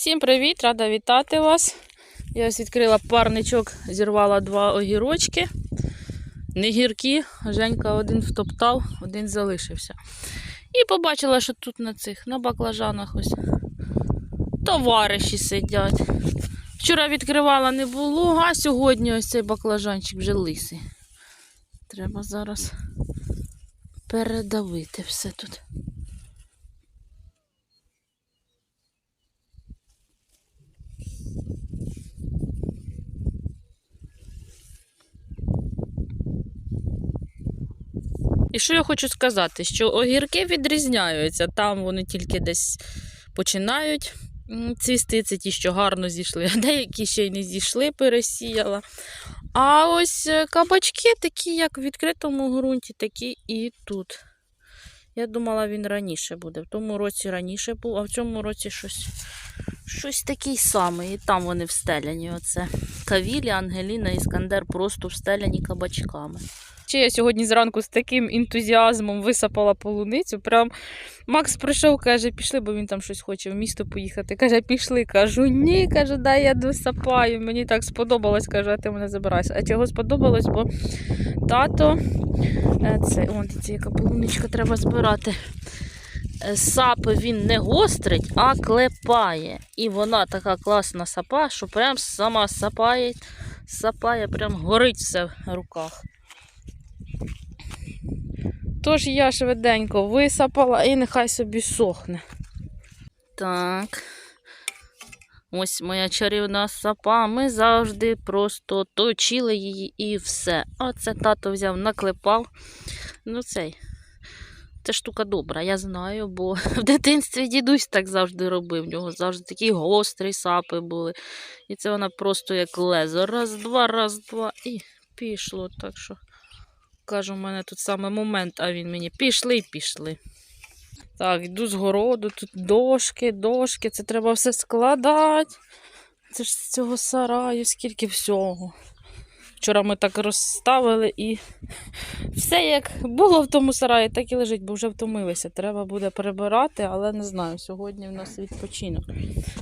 Всім привіт! Рада вітати вас. Я ось відкрила парничок, зірвала два огірочки. Не гіркі, Женька один втоптав, один залишився. І побачила, що тут на цих, на баклажанах ось товариші сидять. Вчора відкривала не було, а сьогодні ось цей баклажанчик вже лисий. Треба зараз передавити все тут. Що я хочу сказати, що огірки відрізняються. Там вони тільки десь починають цвісти, це ті, що гарно зійшли, а деякі ще й не зійшли, пересіяла. А ось е, кабачки такі, як в відкритому ґрунті, такі і тут. Я думала, він раніше буде. В тому році раніше був, а в цьому році щось, щось такий самий. І там вони встеляні. Оце. Кавілі, Ангеліна, Іскандер просто встеляні кабачками. Ще я сьогодні зранку з таким ентузіазмом висапала полуницю. Прям Макс прийшов, каже, пішли, бо він там щось хоче в місто поїхати. Каже, пішли. Кажу, ні, каже, дай я досапаю. Мені так сподобалось, кажу, а ти мене забирайся. А чого сподобалось, бо тато, е, це, вон, це яка полуничка треба збирати. Е, Сапи він не гострить, а клепає. І вона така класна сапа, що прям сама сапає, сапає, прям горить все в руках. Тож я швиденько висапала і нехай собі сохне. Так. Ось моя чарівна сапа. Ми завжди просто точили її і все. А це тато взяв, наклепав. Ну, цей. Це штука добра, я знаю, бо в дитинстві дідусь так завжди робив. В нього завжди такі гострі сапи були. І це вона просто як лезо. Раз, два, раз, два. І пішло. Так що кажу, у мене тут саме момент, а він мені пішли і пішли. Так, йду з городу, тут дошки, дошки, це треба все складати. Це ж з цього сараю, скільки всього. Вчора ми так розставили і все як було в тому сараї, так і лежить, бо вже втомилися. Треба буде прибирати, але не знаю. Сьогодні в нас відпочинок.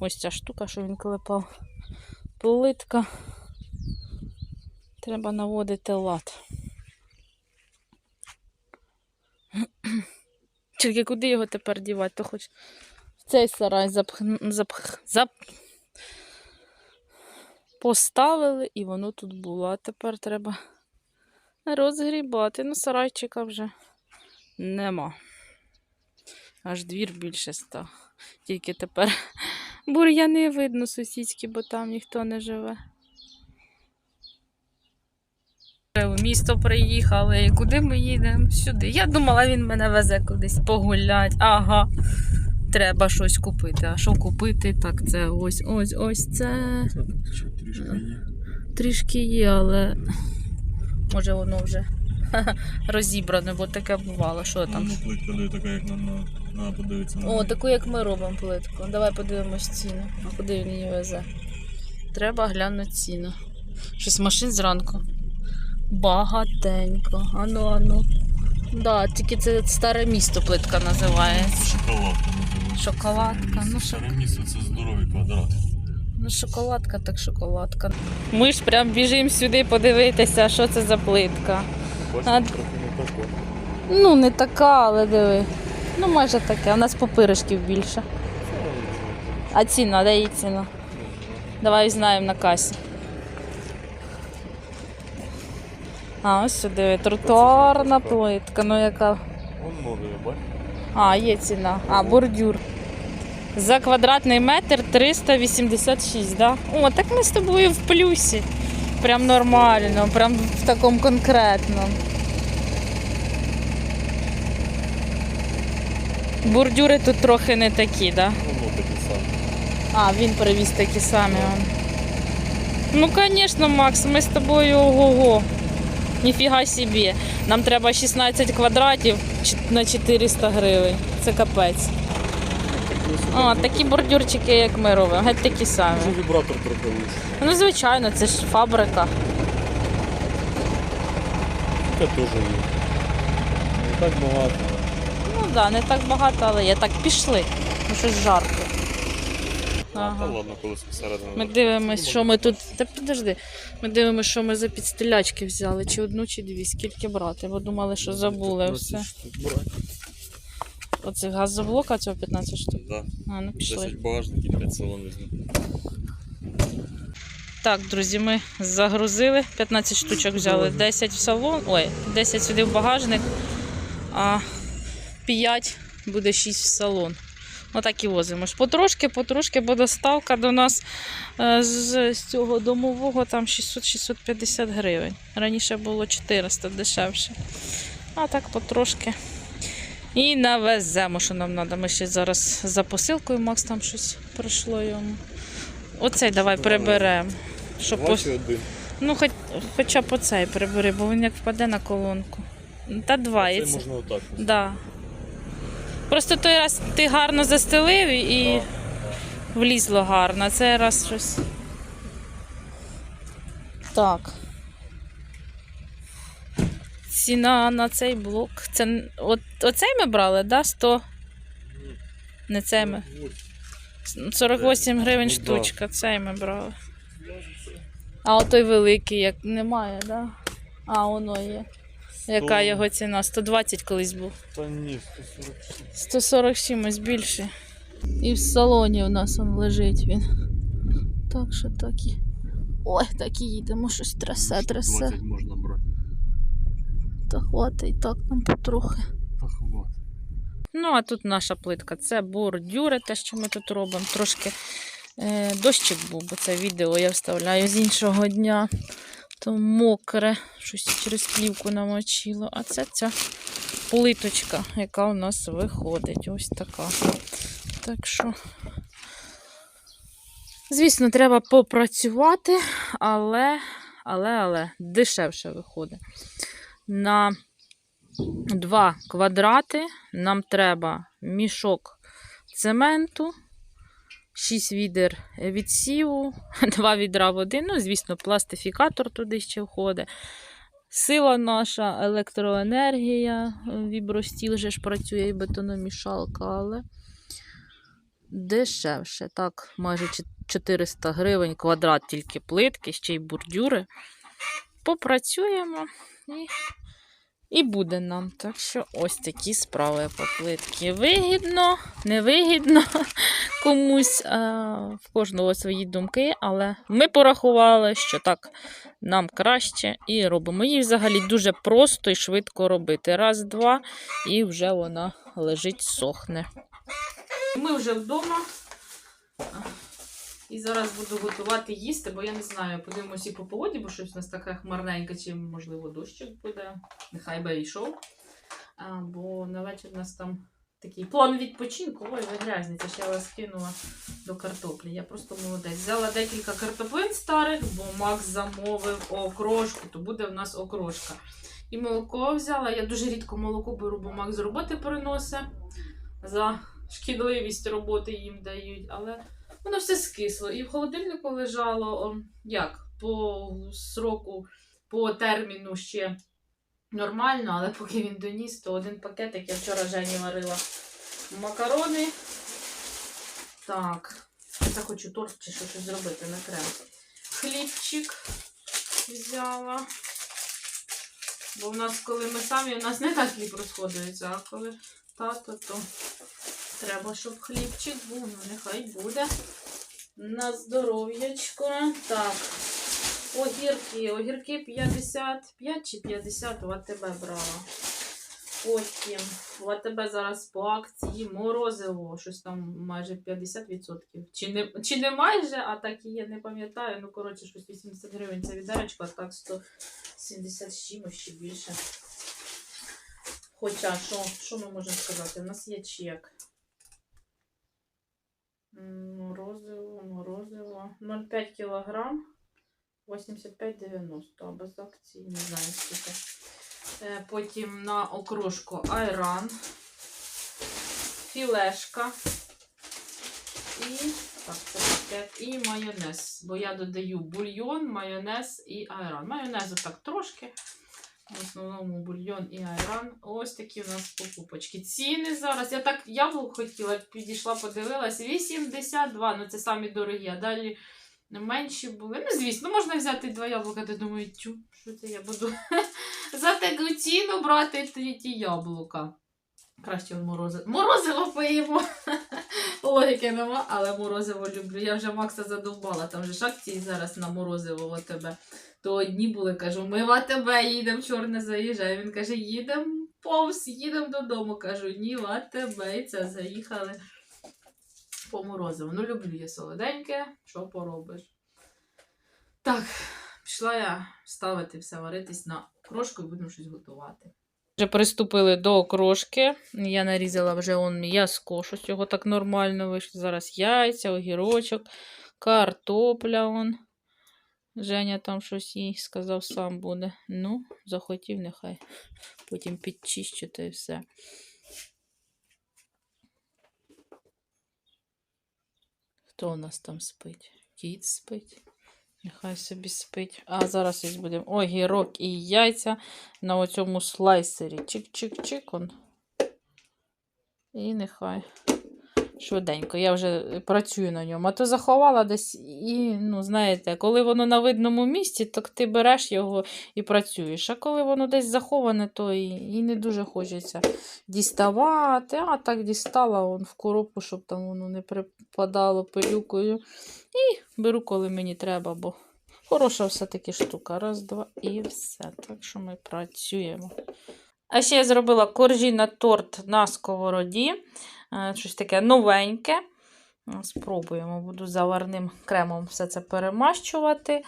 Ось ця штука, що він клепав. Плитка. Треба наводити лад. Тільки куди його тепер дівати, то хоч в цей сарай запх... Запх... Зап... поставили і воно тут було. А тепер треба розгрібати. Ну, сарайчика вже нема. Аж двір більше став. Тільки тепер бур'яни видно сусідські, бо там ніхто не живе. В місто приїхали. І куди ми їдемо? Сюди. Я думала, він мене везе кудись погулять. Ага. Треба щось купити. А що купити? Так, це ось ось ось це. Трішки є. Трішки є, але може воно вже розібране, бо таке бувало. Що там? Ну, плитка де така, як на, на, подивитися О, таку як ми робимо плитку. Давай подивимось ціну. А куди він її везе? Треба глянути ціну. Щось машин зранку. Багатенько. Ану, ану. Да, тільки це старе місто плитка називається. Шоколадка називається. Шоколадка, ну, Старе шок- місце це здоровий квадрат. Ну, шоколадка, так шоколадка. Ми ж прям біжимо сюди подивитися, що це за плитка. Бачите, А- трохи не тако. Ну, не така, але диви. Ну, майже таке. У нас попиришків більше. А ціна, де її ціна? Давай знаємо на касі. А, ось сюди тротуарна плитка. Ну яка. Вон море, бачите? А, є ціна. А, бордюр. За квадратний метр 386, да? О, так ми з тобою в плюсі. Прям нормально, прям в такому конкретному. Бордюри тут трохи не такі, да? Воно таке саме. А, він привіз такі самі. Ну, звісно, Макс, ми з тобою ого-го. Ніфіга собі. Нам треба 16 квадратів на 400 гривень. Це капець. А, такі бордюрчики, як ми робимо, геть такі самі. Вже вібратор трохи. Ну, звичайно, це ж фабрика. Це теж є. Не так багато. Ну так, да, не так багато, але є. Так, пішли. Ну щось жарко. Ага. Та ладно, колись всередину. Ми дивимось, що ми тут. Та підожди. Ми дивимось, що ми за підстилячки взяли, чи одну, чи дві, скільки брати, бо думали, що забули все. Оцих газоблока цього 15 штук. Да. А, ну пішли. 10 багажників, 5 салон візьму. Так, друзі, ми загрузили. 15 штучок взяли, 10 в салон. Ой, 10 сюди в багажник, а 5 буде 6 в салон. Отак і возимо. Потрошки, потрошки, бо доставка до нас е, з, цього домового там 600-650 гривень. Раніше було 400 дешевше. А так потрошки. І навеземо, що нам треба. Ми ще зараз за посилкою, Макс там щось прийшло йому. Оцей давай приберемо. Щоб один? Ну, хоч, хоча б оцей прибери, бо він як впаде на колонку. Та два. це- можна отак. Да. Просто той раз ти гарно застелив і влізло гарно, а цей раз щось. Так. Ціна на цей блок. Це от, оцей ми брали, да? 100. Не цей ми. 48 гривень Ну, штучка, цей ми брали. А отой великий, як немає, да? А, воно є. Яка його ціна? 120 колись був. Та ні, 147. 140 чимось більше. І в салоні у нас он лежить він. Так що так і. Ой, так і їдемо, щось трясе, трясе. 20 можна брати. Та хватить так нам потрохи. Та хватить. Ну, а тут наша плитка. Це бордюри, те, що ми тут робимо. Трошки е, дощик був, бо це відео я вставляю з іншого дня. То мокре, щось через плівку намочило. А це ця плиточка, яка у нас виходить. Ось така. Так що, звісно, треба попрацювати, але, але, але дешевше виходить. На 2 квадрати нам треба мішок цементу, 6 відер відсіву, 2 відра води. Ну, звісно, пластифікатор туди ще входить. Сила наша, електроенергія, вібростіл же ж працює і бетономішалка, але дешевше. Так, майже 400 гривень квадрат тільки плитки, ще й бордюри. Попрацюємо і і буде нам. Так що ось такі справи по плитки. Вигідно, невигідно комусь, а, в кожного свої думки, але ми порахували, що так нам краще і робимо. Її взагалі дуже просто і швидко робити. Раз, два, і вже вона лежить, сохне. Ми вже вдома. І зараз буду готувати їсти, бо я не знаю, подивимося і по погоді, бо щось у нас таке хмарненьке, чи можливо дощик буде. Нехай би йшов. А, бо на вечір у нас там такий план відпочинку. Ой, ви грязні, ж я вас кинула до картоплі. Я просто молодець. Взяла декілька картоплин старих, бо Макс замовив окрошку, то буде в нас окрошка. І молоко взяла. Я дуже рідко молоко беру, бо Макс з роботи переносить. За шкідливість роботи їм дають. Але воно все скисло. І в холодильнику лежало як по сроку, по терміну ще нормально, але поки він доніс, то один пакетик я вчора Жені варила макарони. Так, я хочу торт чи що щось зробити на крем. Хлібчик взяла. Бо в нас, коли ми самі, у нас не так хліб розходується, а коли тато, то треба, щоб хлібчик був, ну нехай буде. На здоров'ячко. Так. Огірки. Огірки 55 чи 50 в АТБ брала. Потім в АТБ зараз по акції морозиво, щось там майже 50%. Чи не, чи не майже, а так і є, не пам'ятаю. Ну, коротше, щось 80 гривень це відеречко, а так 170 з чимось ще більше. Хоча, що, що ми можемо сказати? У нас є чек. Морозиво, морозиво. 0,5 кілограм. 85,90, а без акції не знаю скільки. Е, Потім на окрошку айран, філешка і, так, пакет, і майонез. Бо я додаю бульйон, майонез і айран. Майонезу так трошки, В основному бульйон і айран. Ось такі у нас покупочки. Ціни зараз. Я так яблук хотіла, підійшла, подивилась. 82, ну це самі дорогі, а далі менші були. Ну, звісно, можна взяти два яблука, де думаю, тю, що це я буду за таку ціну брати ті, яблука. Краще морозиво. Морозиво поїмо. Логіки нема, але морозиво люблю. Я вже Макса задовбала. Там же ж зараз на морозиво в АТБ. То одні були, кажу, ми в АТБ їдемо, чорне заїжджає. Він каже, їдемо повз, їдемо додому. Кажу, ні, в АТБ. І це заїхали по морозиву. Ну, люблю я солоденьке, що поробиш. Так, пішла я ставити все варитись на крошку і будемо щось готувати. Вже приступили до крошки. Я нарізала вже он м'язко, що з цього так нормально вийшло. Зараз яйця, огірочок, картопля. Он. Женя там щось їй сказав, сам буде. Ну, захотів, нехай. Потім підчищу і все. Хто у нас там спить? Кіт спить. Нехай собі спить. А зараз ось будемо огірок і яйця на оцьому слайсері. Чик-чик-чик. он. І нехай. Швиденько, я вже працюю на ньому. А то заховала десь і, ну, знаєте, коли воно на видному місці, то ти береш його і працюєш. А коли воно десь заховане, то і, і не дуже хочеться діставати. А так дістала он в коробку, щоб там воно не припадало пилюкою. І беру, коли мені треба, бо хороша все-таки штука. Раз, два і все. Так що ми працюємо. А ще я зробила коржі на торт на сковороді. Е, Щось таке новеньке. Ну, Спробуємо, буду заварним кремом все це перемащувати.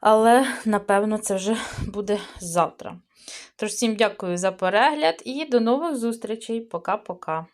Але, напевно, це вже буде завтра. Тож, всім дякую за перегляд і до нових зустрічей. Пока-пока.